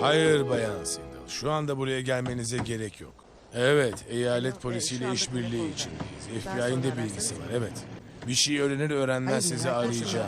Hayır Bayan Sindel. Şu anda buraya gelmenize gerek yok. Evet, eyalet polisiyle işbirliği içindeyiz. FBI'nin de bilgisi var, evet. Bir şey öğrenir öğrenmez sizi arayacağım.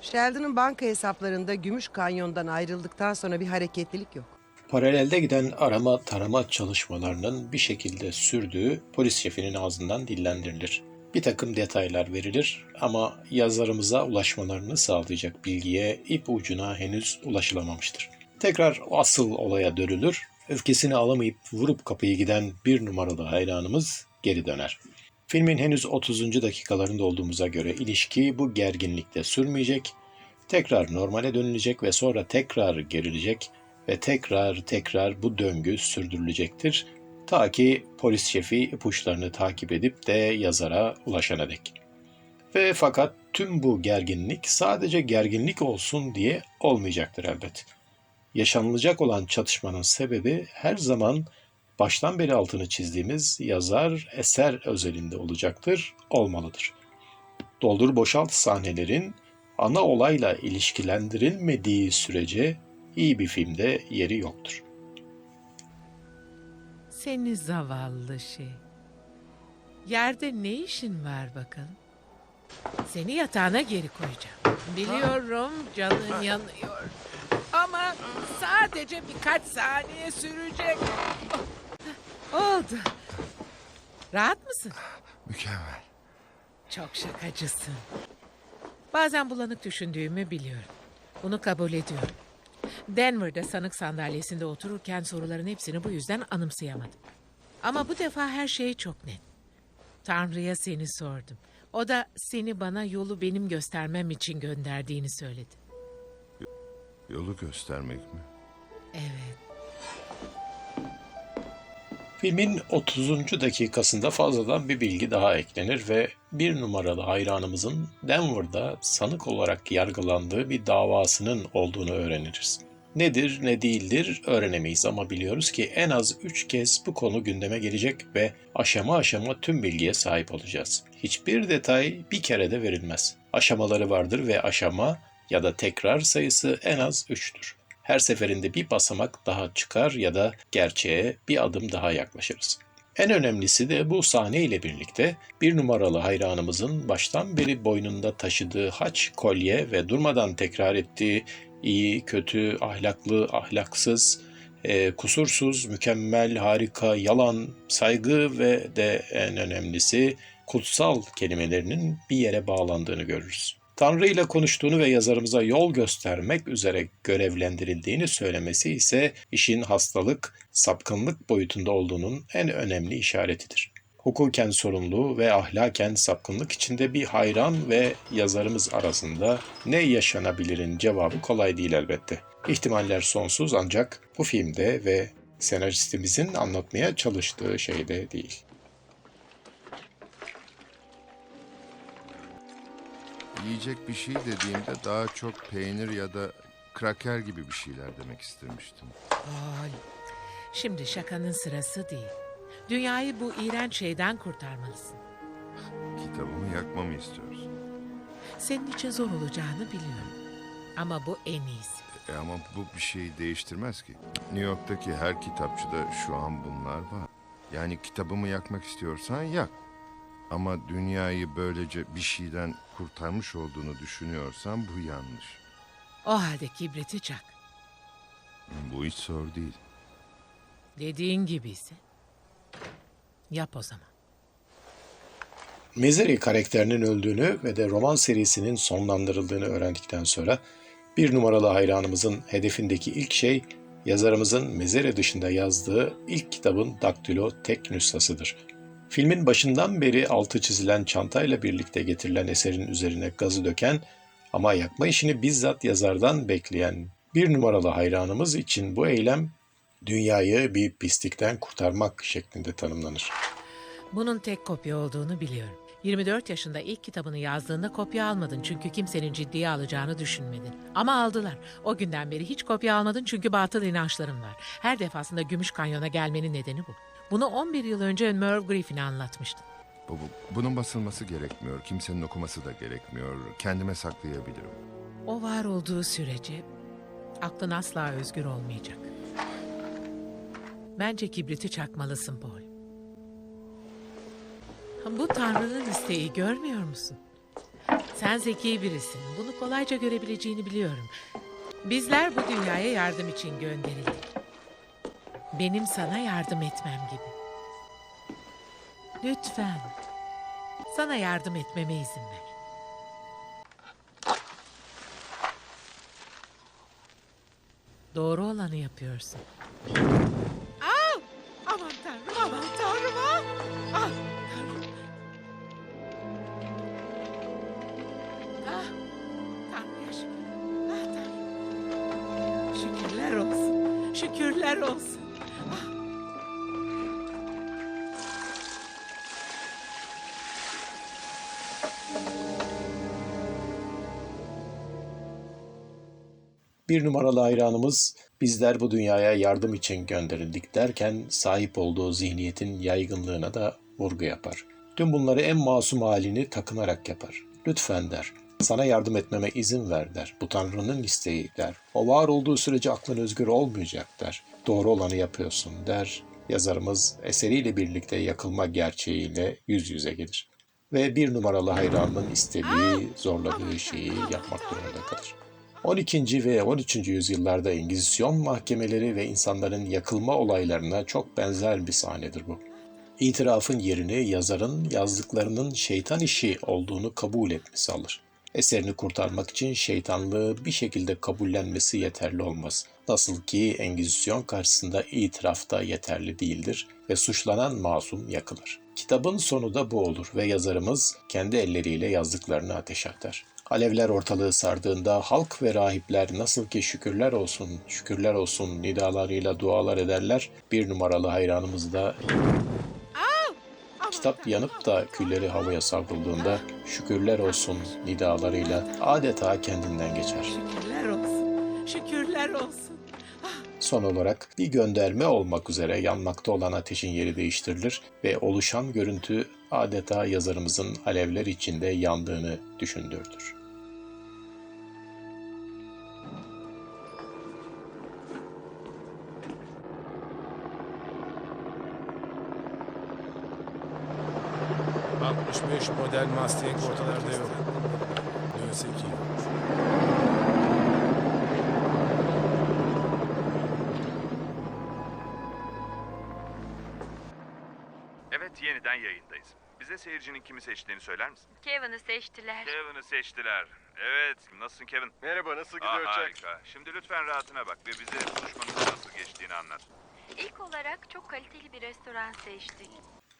Sheldon'ın banka hesaplarında Gümüş Kanyon'dan ayrıldıktan sonra bir hareketlilik yok. Paralelde giden arama tarama çalışmalarının bir şekilde sürdüğü polis şefinin ağzından dillendirilir. Bir takım detaylar verilir ama yazarımıza ulaşmalarını sağlayacak bilgiye ip ucuna henüz ulaşılamamıştır. Tekrar asıl olaya dönülür, öfkesini alamayıp vurup kapıyı giden bir numaralı hayranımız geri döner. Filmin henüz 30. dakikalarında olduğumuza göre ilişki bu gerginlikte sürmeyecek, tekrar normale dönülecek ve sonra tekrar gerilecek ve tekrar tekrar bu döngü sürdürülecektir. Ta ki polis şefi ipuçlarını takip edip de yazara ulaşana dek. Ve fakat tüm bu gerginlik sadece gerginlik olsun diye olmayacaktır elbet. Yaşanılacak olan çatışmanın sebebi her zaman baştan beri altını çizdiğimiz yazar eser özelinde olacaktır, olmalıdır. Doldur boşalt sahnelerin ana olayla ilişkilendirilmediği sürece iyi bir filmde yeri yoktur. Seni zavallı şey. Yerde ne işin var bakalım? Seni yatağına geri koyacağım. Biliyorum canın yanıyor. Ama sadece birkaç saniye sürecek. Oldu. Rahat mısın? Mükemmel. Çok şakacısın. Bazen bulanık düşündüğümü biliyorum. Bunu kabul ediyorum. Denver'da sanık sandalyesinde otururken soruların hepsini bu yüzden anımsayamadım. Ama bu defa her şey çok net. Tanrı'ya seni sordum. O da seni bana yolu benim göstermem için gönderdiğini söyledi. Yolu göstermek mi? Evet. Filmin 30. dakikasında fazladan bir bilgi daha eklenir ve bir numaralı hayranımızın Denver'da sanık olarak yargılandığı bir davasının olduğunu öğreniriz. Nedir ne değildir öğrenemeyiz ama biliyoruz ki en az 3 kez bu konu gündeme gelecek ve aşama aşama tüm bilgiye sahip olacağız. Hiçbir detay bir kerede verilmez. Aşamaları vardır ve aşama ya da tekrar sayısı en az 3'tür. Her seferinde bir basamak daha çıkar ya da gerçeğe bir adım daha yaklaşırız. En önemlisi de bu sahne ile birlikte bir numaralı hayranımızın baştan beri boynunda taşıdığı haç, kolye ve durmadan tekrar ettiği iyi, kötü, ahlaklı, ahlaksız, e, kusursuz, mükemmel, harika, yalan, saygı ve de en önemlisi kutsal kelimelerinin bir yere bağlandığını görürüz. Tanrı ile konuştuğunu ve yazarımıza yol göstermek üzere görevlendirildiğini söylemesi ise işin hastalık, sapkınlık boyutunda olduğunun en önemli işaretidir. Hukuken sorumlu ve ahlaken sapkınlık içinde bir hayran ve yazarımız arasında ne yaşanabilirin cevabı kolay değil elbette. İhtimaller sonsuz ancak bu filmde ve senaristimizin anlatmaya çalıştığı şeyde değil. Yiyecek bir şey dediğimde daha çok peynir ya da kraker gibi bir şeyler demek istemiştim. Paul, şimdi şakanın sırası değil. Dünyayı bu iğrenç şeyden kurtarmalısın. Kitabımı yakmamı istiyorsun. Senin için zor olacağını biliyorum. Ama bu en iyisi. E ama bu bir şeyi değiştirmez ki. New York'taki her kitapçıda şu an bunlar var. Yani kitabımı yakmak istiyorsan yak. Ama dünyayı böylece bir şeyden kurtarmış olduğunu düşünüyorsan bu yanlış. O halde kibriti çak. Bu hiç zor değil. Dediğin gibiyse. Yap o zaman. Misery karakterinin öldüğünü ve de roman serisinin sonlandırıldığını öğrendikten sonra bir numaralı hayranımızın hedefindeki ilk şey yazarımızın Misery dışında yazdığı ilk kitabın daktilo tek nüshasıdır. Filmin başından beri altı çizilen çantayla birlikte getirilen eserin üzerine gazı döken ama yakma işini bizzat yazardan bekleyen bir numaralı hayranımız için bu eylem dünyayı bir pislikten kurtarmak şeklinde tanımlanır. Bunun tek kopya olduğunu biliyorum. 24 yaşında ilk kitabını yazdığında kopya almadın çünkü kimsenin ciddiye alacağını düşünmedin. Ama aldılar. O günden beri hiç kopya almadın çünkü batıl inançların var. Her defasında Gümüş Kanyon'a gelmenin nedeni bu. Bunu 11 yıl önce Merv Griffin'e anlatmıştın. Bu, bu- bunun basılması gerekmiyor. Kimsenin okuması da gerekmiyor. Kendime saklayabilirim. O var olduğu sürece aklın asla özgür olmayacak. Bence kibriti çakmalısın Paul. Bu Tanrı'nın isteği görmüyor musun? Sen zeki birisin. Bunu kolayca görebileceğini biliyorum. Bizler bu dünyaya yardım için gönderildik. Benim sana yardım etmem gibi. Lütfen. Sana yardım etmeme izin ver. Doğru olanı yapıyorsun. Tanrım, aman tanrım. Ah! Ah, tanrım. Ah, tanrıya. Ah. Şükürler olsun. Şükürler olsun. Ah. Bir numaralı hayranımız bizler bu dünyaya yardım için gönderildik derken sahip olduğu zihniyetin yaygınlığına da vurgu yapar. Tüm bunları en masum halini takınarak yapar. Lütfen der. Sana yardım etmeme izin ver der. Bu Tanrı'nın isteği der. O var olduğu sürece aklın özgür olmayacak der. Doğru olanı yapıyorsun der. Yazarımız eseriyle birlikte yakılma gerçeğiyle yüz yüze gelir. Ve bir numaralı hayranının istediği, zorladığı şeyi yapmak durumunda kalır. 12. ve 13. yüzyıllarda Engizisyon mahkemeleri ve insanların yakılma olaylarına çok benzer bir sahnedir bu. İtirafın yerini yazarın yazdıklarının şeytan işi olduğunu kabul etmesi alır. Eserini kurtarmak için şeytanlığı bir şekilde kabullenmesi yeterli olmaz. Nasıl ki Engizisyon karşısında itiraf da yeterli değildir ve suçlanan masum yakılır. Kitabın sonu da bu olur ve yazarımız kendi elleriyle yazdıklarını ateşe atar. Alevler ortalığı sardığında halk ve rahipler nasıl ki şükürler olsun, şükürler olsun nidalarıyla dualar ederler. Bir numaralı hayranımız da kitap yanıp da külleri havaya savrulduğunda şükürler olsun nidalarıyla adeta kendinden geçer. Şükürler olsun. Şükürler olsun. Son olarak bir gönderme olmak üzere yanmakta olan ateşin yeri değiştirilir ve oluşan görüntü adeta yazarımızın alevler içinde yandığını düşündürdür. ...65 model Mustang ortalarda yok. İyi olur. Evet yeniden yayındayız. Bize seyircinin kimi seçtiğini söyler misin? Kevin'i seçtiler. Kevin'i seçtiler. Evet. Nasılsın Kevin? Merhaba, nasıl Aa, gidiyor uçak? harika. Şimdi lütfen rahatına bak ve bize buluşmanın nasıl geçtiğini anlat. İlk olarak çok kaliteli bir restoran seçtik.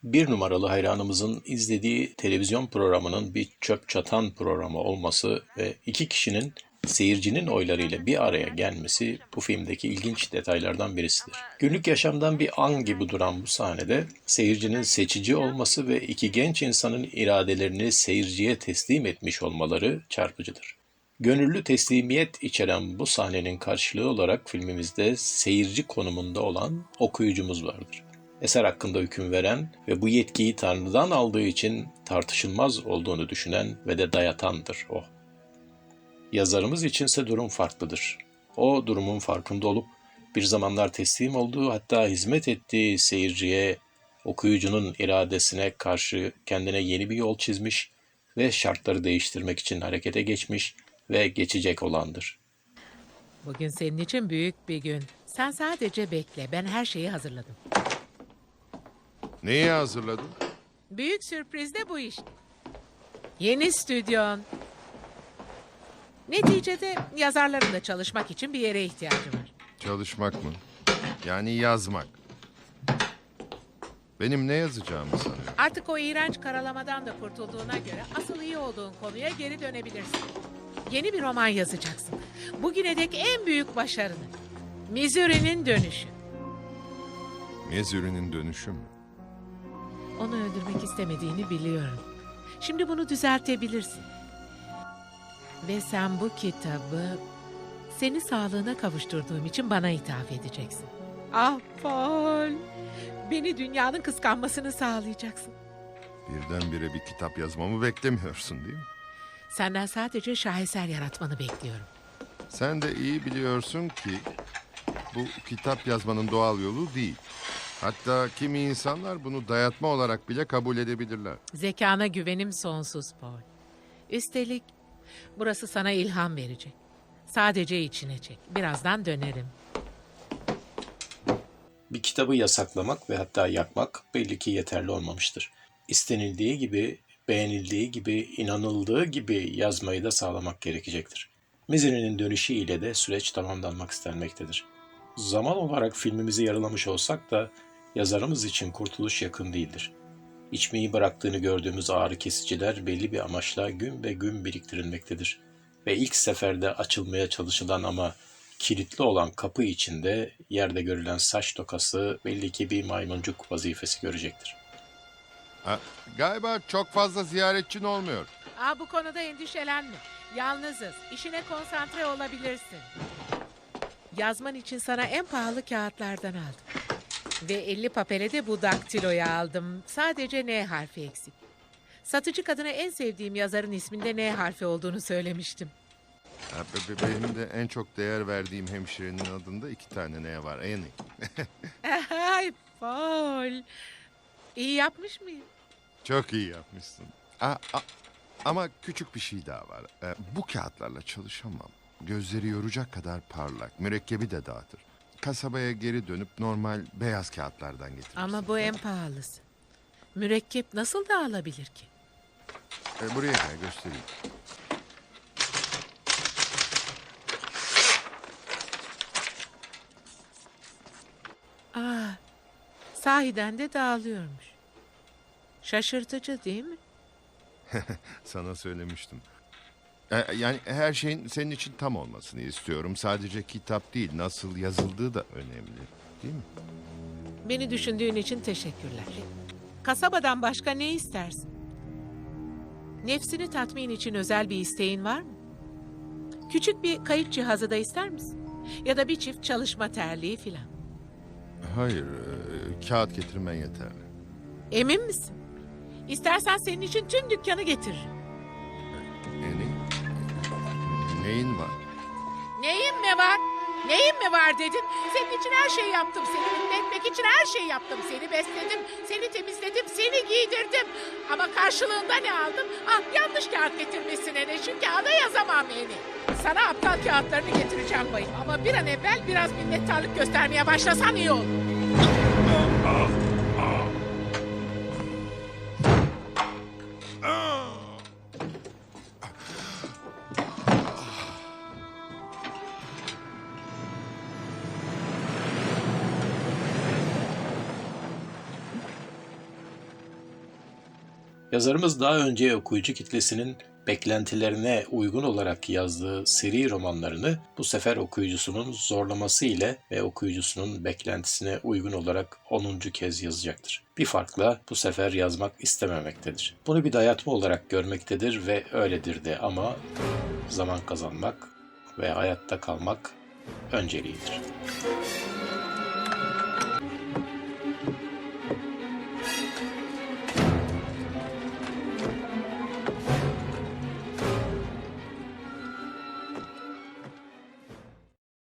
Bir numaralı hayranımızın izlediği televizyon programının bir çöp çatan programı olması ve iki kişinin seyircinin oylarıyla bir araya gelmesi bu filmdeki ilginç detaylardan birisidir. Günlük yaşamdan bir an gibi duran bu sahnede seyircinin seçici olması ve iki genç insanın iradelerini seyirciye teslim etmiş olmaları çarpıcıdır. Gönüllü teslimiyet içeren bu sahnenin karşılığı olarak filmimizde seyirci konumunda olan okuyucumuz vardır. Eser hakkında hüküm veren ve bu yetkiyi Tanrı'dan aldığı için tartışılmaz olduğunu düşünen ve de dayatandır o. Yazarımız içinse durum farklıdır. O durumun farkında olup bir zamanlar teslim olduğu hatta hizmet ettiği seyirciye, okuyucunun iradesine karşı kendine yeni bir yol çizmiş ve şartları değiştirmek için harekete geçmiş ve geçecek olandır. Bugün senin için büyük bir gün. Sen sadece bekle. Ben her şeyi hazırladım. Neyi hazırladın? Büyük sürpriz de bu iş. Yeni stüdyon. Neticede yazarların da çalışmak için bir yere ihtiyacı var. Çalışmak mı? Yani yazmak. Benim ne yazacağımı sanıyorum. Artık o iğrenç karalamadan da kurtulduğuna göre asıl iyi olduğun konuya geri dönebilirsin. Yeni bir roman yazacaksın. Bugüne dek en büyük başarını. Missouri'nin dönüşü. Mezürünün dönüşü mü? Onu öldürmek istemediğini biliyorum. Şimdi bunu düzeltebilirsin. Ve sen bu kitabı seni sağlığına kavuşturduğum için bana ithaf edeceksin. Ah Paul, beni dünyanın kıskanmasını sağlayacaksın. Birdenbire bir kitap yazmamı beklemiyorsun değil mi? Senden sadece şaheser yaratmanı bekliyorum. Sen de iyi biliyorsun ki bu kitap yazmanın doğal yolu değil. Hatta kimi insanlar bunu dayatma olarak bile kabul edebilirler. Zekana güvenim sonsuz Paul. Üstelik burası sana ilham verecek. Sadece içine çek. Birazdan dönerim. Bir kitabı yasaklamak ve hatta yakmak belli ki yeterli olmamıştır. İstenildiği gibi, beğenildiği gibi, inanıldığı gibi yazmayı da sağlamak gerekecektir. Misery'nin dönüşü ile de süreç tamamlanmak istenmektedir. Zaman olarak filmimizi yarılamış olsak da yazarımız için kurtuluş yakın değildir. İçmeyi bıraktığını gördüğümüz ağrı kesiciler belli bir amaçla gün be gün biriktirilmektedir. Ve ilk seferde açılmaya çalışılan ama kilitli olan kapı içinde yerde görülen saç tokası belli ki bir maymuncuk vazifesi görecektir. Ha, galiba çok fazla ziyaretçin olmuyor. Aa, bu konuda endişelenme. Yalnızız. İşine konsantre olabilirsin. Yazman için sana en pahalı kağıtlardan aldım. Ve 50 papele de bu daktiloyu aldım. Sadece N harfi eksik. Satıcı kadına en sevdiğim yazarın isminde N harfi olduğunu söylemiştim. Ha, be- be- benim de en çok değer verdiğim hemşirenin adında iki tane ne var? Annie. Ay Paul. İyi yapmış mıyım? Çok iyi yapmışsın. Aa, a- ama küçük bir şey daha var. Ee, bu kağıtlarla çalışamam. Gözleri yoracak kadar parlak. Mürekkebi de dağıtır. Kasabaya geri dönüp normal beyaz kağıtlardan getirirsin. Ama bu en pahalısı. Mürekkep nasıl dağılabilir ki? Ee, buraya gel göstereyim. Aa, sahiden de dağılıyormuş. Şaşırtıcı değil mi? Sana söylemiştim. Ee, yani her şeyin senin için tam olmasını istiyorum. Sadece kitap değil, nasıl yazıldığı da önemli. Değil mi? Beni düşündüğün için teşekkürler. Kasabadan başka ne istersin? Nefsini tatmin için özel bir isteğin var mı? Küçük bir kayıt cihazı da ister misin? Ya da bir çift çalışma terliği filan. Hayır, e, kağıt getirmen yeterli. Emin misin? İstersen senin için tüm dükkanı getiririm. Annie, neyin var? Neyin mi var? Neyin mi var dedin? Senin için her şeyi yaptım. Seni mutlu için her şeyi yaptım. Seni besledim, seni temizledim, seni giydirdim. Ama karşılığında ne aldım? Ah yanlış kağıt getirmişsin Ene. Şu kağıda yazamam Ene. Sana aptal kağıtlarını getireceğim bayım. Ama bir an evvel biraz minnettarlık göstermeye başlasan iyi olur. Yazarımız daha önce okuyucu kitlesinin beklentilerine uygun olarak yazdığı seri romanlarını bu sefer okuyucusunun zorlaması ile ve okuyucusunun beklentisine uygun olarak 10. kez yazacaktır. Bir farkla bu sefer yazmak istememektedir. Bunu bir dayatma olarak görmektedir ve öyledir de ama zaman kazanmak ve hayatta kalmak önceliğidir.